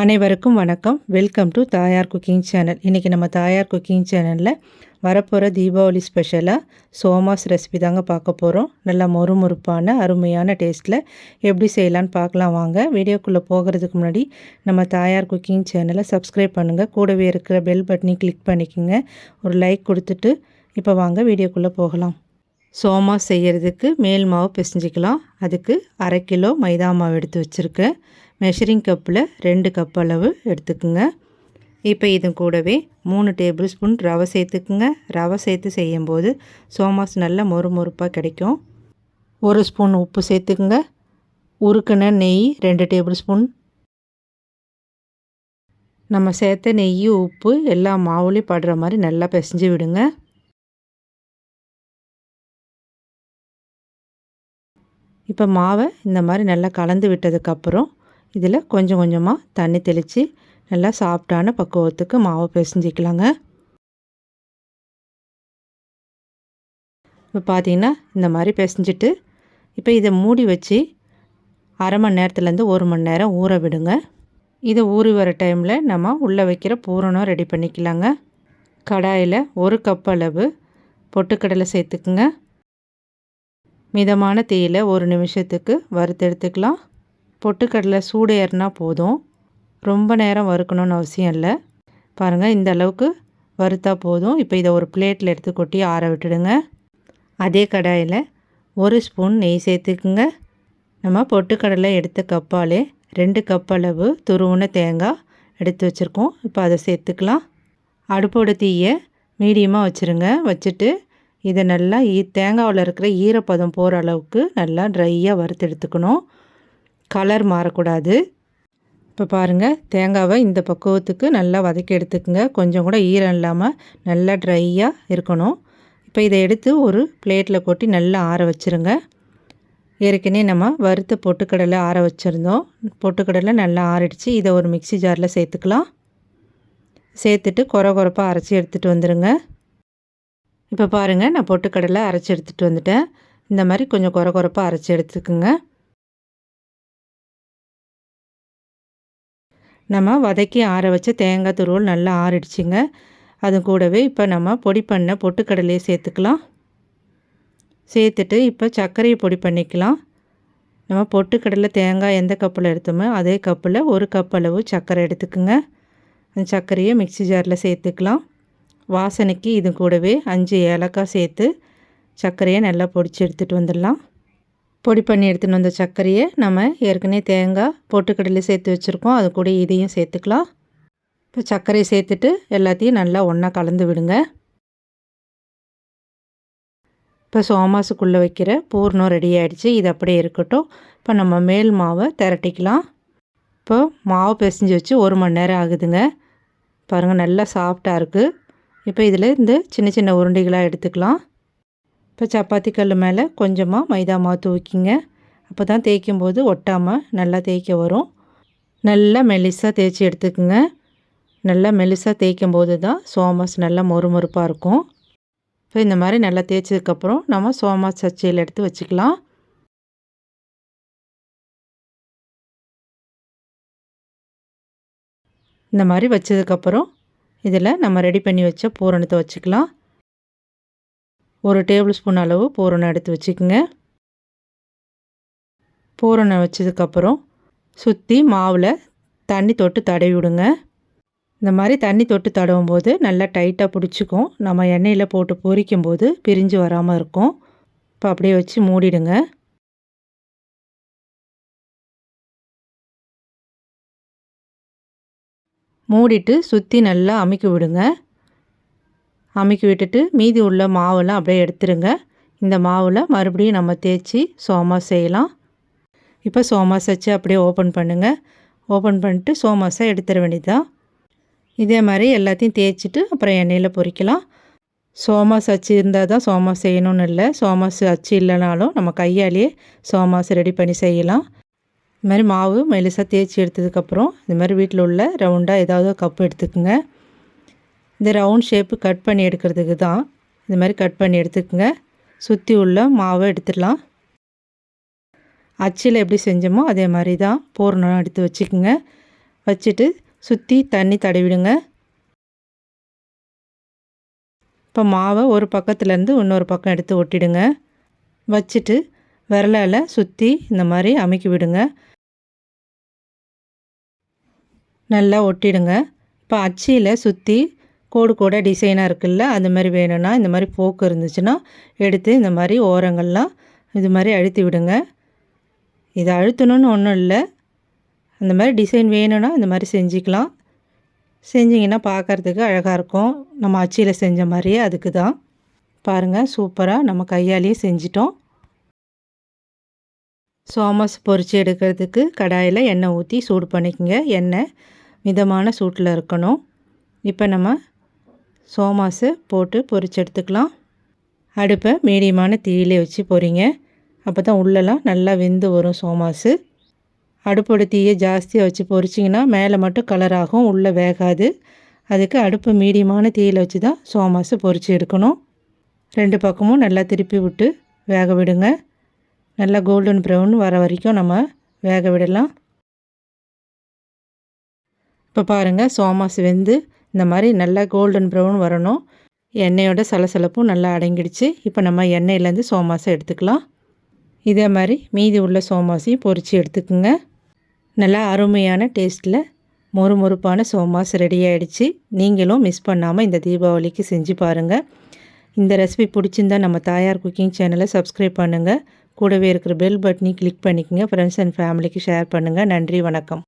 அனைவருக்கும் வணக்கம். Welcome to Thayar cooking channel. இன்றைக்கி நம்ம தாயார் குக்கிங் சேனலில் வரப்போகிற தீபாவளி ஸ்பெஷலாக சோமாஸ் ரெசிபி தாங்க பார்க்க போகிறோம் நல்லா மொறுமொறுப்பான அருமையான டேஸ்ட்டில் எப்படி செய்யலான்னு பார்க்கலாம் வாங்க. வீடியோக்குள்ளே போகிறதுக்கு முன்னாடி நம்ம தாயார் குக்கிங் சேனலை சப்ஸ்கிரைப் பண்ணுங்கள் கூடவே இருக்கிற பெல் பட்டனையும் கிளிக் பண்ணிக்கோங்க. ஒரு லைக் கொடுத்துட்டு இப்போ வாங்க வீடியோக்குள்ளே போகலாம். சோமாஸ் செய்கிறதுக்கு மேல் மாவு பிசைஞ்சிக்கலாம். அதுக்கு அரை கிலோ மைதா மாவு எடுத்து வச்சுருக்கேன். மெஷரிங் கப்பில் ரெண்டு கப் அளவு எடுத்துக்குங்க. இப்போ இது கூடவே மூணு டேபிள் ஸ்பூன் ரவை சேர்த்துக்குங்க. ரவை சேர்த்து செய்யும்போது சோமாஸ் நல்லா மொறு மொறுப்பாக கிடைக்கும். ஒரு ஸ்பூன் உப்பு சேர்த்துக்குங்க. உருக்கின நெய் ரெண்டு டேபிள் ஸ்பூன் நம்ம சேர்த்த நெய் உப்பு எல்லா மாவுலேயும் படுற மாதிரி நல்லா பிசைஞ்சு விடுங்க. இப்போ மாவை இந்த மாதிரி நல்லா கலந்து விட்டதுக்கப்புறம் இதில் கொஞ்சம் கொஞ்சமாக தண்ணி தெளித்து நல்லா சாஃப்டான பக்குவத்துக்கு மாவை பிசைஞ்சிக்கலாங்க. இப்போ பார்த்தீங்கன்னா இந்த மாதிரி பிசைஞ்சிட்டு இப்போ இதை மூடி வச்சு அரை மணி நேரத்துலேருந்து ஒரு மணி நேரம் ஊற விடுங்க. இதை ஊறி வர டைமில் நம்ம உள்ளே வைக்கிற பூரணம் ரெடி பண்ணிக்கலாங்க. கடாயில் ஒரு கப் அளவு பொட்டுக்கடலை சேர்த்துக்குங்க. மிதமான தீயில் ஒரு நிமிஷத்துக்கு வறுத்து எடுத்துக்கலாம். பொட்டுக்கடலை சூடு ஏறினா போதும். ரொம்ப நேரம் வறுக்கணும்னு அவசியம் இல்லை. பாருங்கள் இந்த அளவுக்கு வறுத்தா போதும். இப்போ இதை ஒரு பிளேட்டில் எடுத்து கொட்டி ஆற விட்டுடுங்க. அதே கடாயில் ஒரு ஸ்பூன் நெய் சேர்த்துக்குங்க. நம்ம பொட்டுக்கடலை எடுத்த கப்பாலே ரெண்டு கப் அளவு துருவுன தேங்காய் எடுத்து வச்சுருக்கோம். இப்போ அதை சேர்த்துக்கலாம். அடுப்போட தீயை மீடியமாக வச்சுருங்க. வச்சுட்டு இதை நல்லா ஈ தேங்காவில் இருக்கிற ஈரப்பதம் போகிற அளவுக்கு நல்லா ட்ரையாக வறுத்து எடுத்துக்கணும். கலர் மாறக்கூடாது. இப்போ பாருங்கள் தேங்காவை இந்த பக்குவத்துக்கு நல்லா வதக்கி எடுத்துக்கோங்க. கொஞ்சம் கூட ஈரம் இல்லாமல் நல்லா ட்ரையாக இருக்கணும். இப்போ இதை எடுத்து ஒரு பிளேட்டில் கொட்டி நல்லா ஆற வச்சுருங்க. ஏற்கனவே நம்ம வறுத்த பொட்டுக்கடலை ஆற வச்சுருந்தோம். பொட்டுக்கடலை நல்லா ஆறிடுச்சு. இதை ஒரு மிக்சி ஜாரில் சேர்த்துக்கலாம். சேர்த்துட்டு குறை குறைப்பாக அரைச்சி எடுத்துகிட்டு வந்துடுங்க இப்போ பாருங்கள் நான் பொட்டுக்கடலை அரைச்சி எடுத்துகிட்டு வந்துட்டேன். இந்த மாதிரி கொஞ்சம் குறை குறைப்பாக அரைச்சி எடுத்துக்குங்க. நம்ம வதக்கி ஆற வச்ச தேங்காய் துருவல் நல்லா ஆறிடுச்சிங்க. அது கூடவே இப்போ நம்ம பொடி பண்ண பொட்டுக்கடலையை சேர்த்துக்கலாம். சேர்த்துட்டு இப்போ சர்க்கரையை பொடி பண்ணிக்கலாம். நம்ம பொட்டுக்கடலை தேங்காய் எந்த கப்பில் எடுத்தோமோ அதே கப்பில் ஒரு கப் அளவு சர்க்கரை எடுத்துக்குங்க. அந்த சர்க்கரையை மிக்சி ஜாரில் சேர்த்துக்கலாம். வாசனைக்கு இது கூடவே அஞ்சு ஏலக்காய் சேர்த்து சர்க்கரையை நல்லா பொடிச்சு எடுத்துகிட்டு வந்துடலாம். பொடி பண்ணி எடுத்துன்னு வந்த சர்க்கரையை நம்ம ஏற்கனவே தேங்காய் பொட்டுக்கடலை சேர்த்து வச்சுருக்கோம். அது கூட இதையும் சேர்த்துக்கலாம். இப்போ சர்க்கரையை சேர்த்துட்டு எல்லாத்தையும் நல்லா ஒன்றா கலந்து விடுங்க. இப்போ சோமாசுக்குள்ளே வைக்கிற பூர்ணம் ரெடி ஆகிடுச்சு இது அப்படியே இருக்கட்டும். இப்போ நம்ம மேல் மாவை திரட்டிக்கலாம். இப்போ மாவு பிசைஞ்சு வச்சு ஒரு மணி நேரம் ஆகுதுங்க. பாருங்கள் நல்லா சாஃப்டாக இருக்குது இப்போ இதில் இந்த சின்ன சின்ன உருண்டைகளாக எடுத்துக்கலாம். இப்போ சப்பாத்தி கல் மேலே கொஞ்சமாக மைதா மாவு தூக்கிங்க. அப்போ தான் தேய்க்கும் போது ஒட்டாமல் நல்லா தேய்க்க வரும். நல்லா மெலிசாக தேய்ச்சி எடுத்துக்கோங்க. நல்லா மெலிசாக தேய்க்கும் போது தான் சோமாஸ் நல்லா மொறுமொறுப்பாக இருக்கும். இப்போ இந்த மாதிரி நல்லா தேய்ச்சதுக்கப்புறம் நம்ம சோமாஸ் சச்சியில் எடுத்து வச்சுக்கலாம். இந்த மாதிரி வச்சதுக்கப்புறம் இதில் நம்ம ரெடி பண்ணி வச்ச பூரணத்தை வச்சுக்கலாம். ஒரு டேபிள் ஸ்பூன் அளவு பூரணம் எடுத்து வச்சுக்கோங்க. பூரணம் வச்சதுக்கப்புறம் சுற்றி மாவில் தண்ணி தொட்டு தடவி விடுங்க. இந்த மாதிரி தண்ணி தொட்டு தடவும் போது நல்லா டைட்டாக பிடிச்சிக்கும். நம்ம எண்ணெயில் போட்டு பொரிக்கும் போது பிரிஞ்சு வராமல் இருக்கும். இப்போ அப்படியே வச்சு மூடிடுங்க. மூடிட்டு சுற்றி நல்லா அமுக்கி விடுங்க. அமுக்கி விட்டுட்டு மீதி உள்ள மாவெல்லாம் அப்படியே எடுத்துருங்க. இந்த மாவில் மறுபடியும் நம்ம தேய்ச்சி சோமாஸ் செய்யலாம். இப்போ சோமாஸ் வச்சு அப்படியே ஓப்பன் பண்ணுங்கள் ஓப்பன் பண்ணிட்டு சோமாஸை எடுத்துட வேண்டியதுதான். இதே மாதிரி எல்லாத்தையும் தேய்ச்சிட்டு அப்புறம் எண்ணெயில் பொறிக்கலாம். சோமாஸ் அச்சு இருந்தால் தான் சோமாஸ் செய்யணும்னு இல்லை. சோமாஸ் அச்சு இல்லைனாலும் நம்ம கையாலேயே சோமாஸ் ரெடி பண்ணி செய்யலாம். இது மாதிரி மாவு மெலிசாக தேய்ச்சி எடுத்ததுக்கப்புறம் இந்த மாதிரி வீட்டில் உள்ள ரவுண்டாக ஏதாவது கப்பு எடுத்துக்கோங்க. இந்த ரவுண்ட் ஷேப்பு கட் பண்ணி எடுக்கிறதுக்கு தான் இந்த மாதிரி கட் பண்ணி எடுத்துக்கோங்க. சுற்றி உள்ள மாவை எடுத்துடலாம். அச்சில் எப்படி செஞ்சோமோ அதே மாதிரி தான் பூரணம் எடுத்து வச்சுக்கோங்க. வச்சுட்டு சுற்றி தண்ணி தடவிடுங்க. இப்போ மாவை ஒரு பக்கத்துலேருந்து இன்னொரு பக்கம் எடுத்து ஒட்டிடுங்க. வச்சுட்டு விரலால் சுற்றி இந்த மாதிரி அமைக்கி விடுங்க. நல்லா ஒட்டிடுங்க. இப்போ அச்சியில் சுற்றி கோடு கூட டிசைனாக இருக்குல்ல அந்த மாதிரி வேணும்னா இந்த மாதிரி போக்கு இருந்துச்சுன்னா எடுத்து இந்த மாதிரி ஓரங்கள்லாம் இது மாதிரி அழுத்தி விடுங்க. இதை அழுத்தணும்னு ஒன்றும் இல்லை. அந்த மாதிரி டிசைன் வேணும்னா இந்த மாதிரி செஞ்சுக்கலாம். செஞ்சிங்கன்னா பார்க்குறதுக்கு அழகாக இருக்கும். நம்ம அச்சியில் செஞ்ச மாதிரியே அதுக்கு தான். பாருங்கள் சூப்பராக நம்ம கையாலேயே செஞ்சிட்டோம். சோமஸ் பொரித்து எடுக்கிறதுக்கு கடாயில் எண்ணெய் ஊற்றி சூடு பண்ணிக்கோங்க. எண்ணெய் மிதமான சூட்டில் இருக்கணும். இப்போ நம்ம சோமாஸை போட்டு பொரிச்சு எடுத்துக்கலாம். அடுப்பை மீடியமான தீயிலே வச்சு பொறிங்க அப்போ தான் உள்ளெல்லாம் நல்லா வெந்து வரும் சோமாஸு அடுப்போட தீயை ஜாஸ்தியாக வச்சு பொரிச்சிங்கன்னா மேலே மட்டும் கலர் ஆகும் உள்ளே வேகாது. அதுக்கு அடுப்பு மீடியமான தீயில் வச்சு தான் சோமாஸு பொரித்து எடுக்கணும். ரெண்டு பக்கமும் நல்லா திருப்பி விட்டு வேக விடுங்க. நல்லா கோல்டன் ப்ரௌன் வர வரைக்கும் நம்ம வேக விடலாம். இப்போ பாருங்கள் சோமாஸ் வெந்து இந்த மாதிரி நல்லா கோல்டன் ப்ரௌன் வரணும். எண்ணெயோட சலசலப்பும் நல்லா அடங்கிடுச்சு. இப்போ நம்ம எண்ணெயிலேருந்து சோமாசை எடுத்துக்கலாம். இதே மாதிரி மீதி உள்ள சோமாசையும் பொரித்து எடுத்துக்குங்க. நல்லா அருமையான டேஸ்ட்டில் மொறு மொறுப்பான சோமாஸ் ரெடி ஆகிடுச்சு நீங்களும் மிஸ் பண்ணாமல் இந்த தீபாவளிக்கு செஞ்சு பாருங்கள் இந்த ரெசிபி பிடிச்சிருந்தா நம்ம தாயார் குக்கிங் சேனலை சப்ஸ்கிரைப் பண்ணுங்கள் கூடவே இருக்கிற பெல் பட்டனையும் கிளிக் பண்ணிக்கோங்க. ஃப்ரெண்ட்ஸ் அண்ட் ஃபேமிலிக்கு ஷேர் பண்ணுங்கள் நன்றி வணக்கம்.